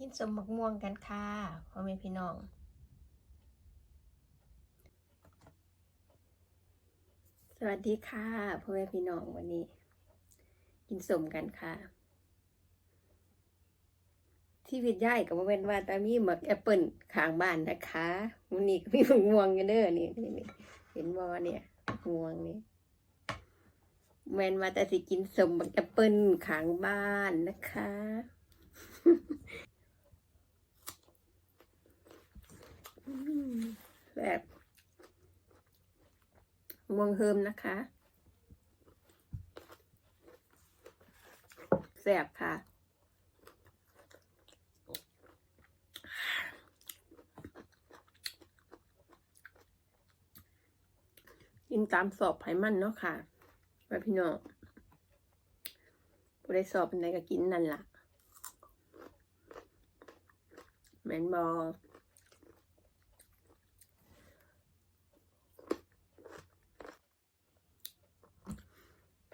กินสมมักม่วงกันค่ะพ่อแม่พี่น้อง สวัสดีค่ะพ่อแม่พี่น้องวันนี้ กินสมกันค่ะ ที่วิทย่ายกับว่าเป็นว่าต่มีหมักแอปเปิลข้างบ้านนะคะวันนี้ก็มีหมักม่วงกันเด้อนี่นี่นี่เห็นบ่เนี่ยม่วงนี่แมนว่าแต่สิกินสมหมักแอปเปิลขางบ้านนะคะ อืมแบบ ม่วงเฮิมนะคะแซ่บค่ะ กินตามสอบไผมันเนาะค่ะไว้พี่น้องผู้ได้สอบเป็นไรก็กินนั่นล่ะแมนบอ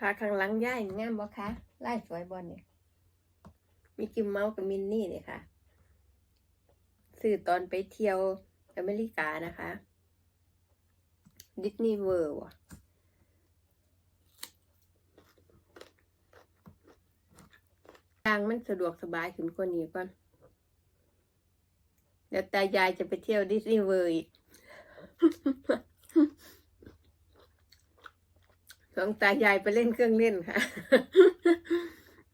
พาข้างหลังย่ายงามบ่คะไล่สวยบอลเนี่ยมีกิมเมาส์กับมินนี่เลยค่ะสื่อตอนไปเที่ยวอเมริกานะคะดิสนีย์เวิร์ว่ะทางมันสะดวกสบายขึ้นกว่านี้ก่อน เดี๋ยวตายายจะไปเที่ยวดิสนีย์เวิร์อีก สองตายายไปเล่นเครื่องเล่นค่ะ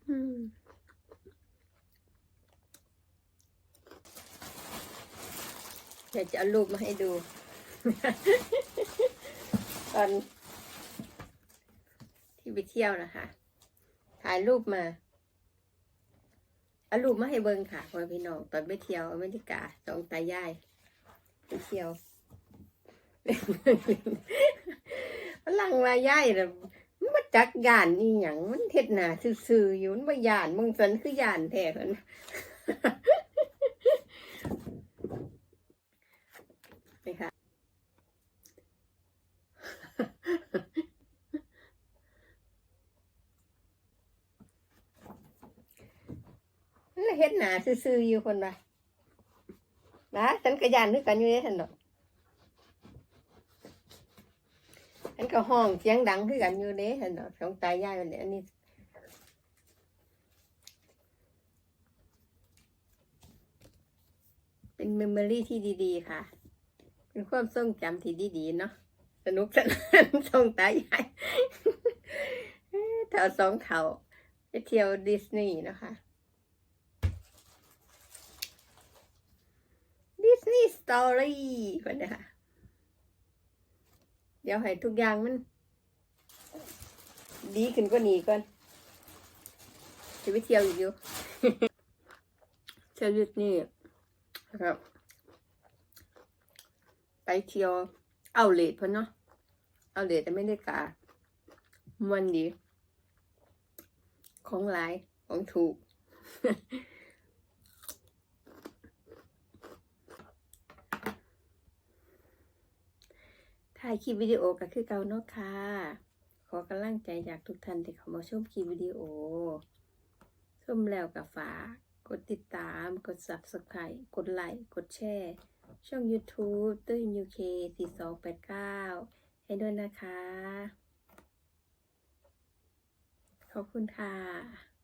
อืมเดี๋ยวจะเอารูปมาให้ดู ตอนที่ไปเที่ยวนะคะถ่ายรูปมาเอารูปมาให้เบิ่งค่ะพ่อพี่น้องตอนไปเที่ยวอเมริกาสองตายายไปเที่ยว งว่ายายน่ะมันมาจักย่านนี่หยังมันเฮ็ดหน้าซื่อๆอยู่มันบ่ย่านมึงสันคือย่านแท้เพิ่นนี่ค่ะแล้วเฮ็ดหนาซื่อๆอยู่คนว่านะฉันก็ยานด้วยกันอยู่เด้ท่านดอก ฉันก็ห้องเสียงดังคือกันอยู่เด้ท่านดอกสองตายายวันนี้อันนี้เป็นเมมโมรี่ที่ดีๆ ค่ะ เป็นความทรงจำที่ดีๆ เนาะ สนุกสนานสองตายายเถ่าสองเถ่าไปเที่ยวดิสนีย์นะคะ ดิสนีย์สตอรี่คนนี้ค่ะ ดี๋ยวให้ทุกอย่างมัน ดีขึ้นกว่านี้ก่อนจะไปเที่ยวอีกอยู่เที่ยวดิสนีย์นะครับ ไปเที่ยวเอาเลทเพิ่นเนาะเอาเลทแต่ไม่ได้กามันดี ของหลายของถูก ถ่ายคลิปวิดีโอก็คือเก่าเนาะค่ะ ขอกำลังใจจากทุกท่านที่เข้ามาชมคลิปวิดีโอ ชมแล้วก็ฝากกดติดตาม กด subscribe กดไลค์ กดแชร์ ช่อง YouTube ตื้น UK 4289 ให้ด้วยนะคะ ขอบคุณค่ะ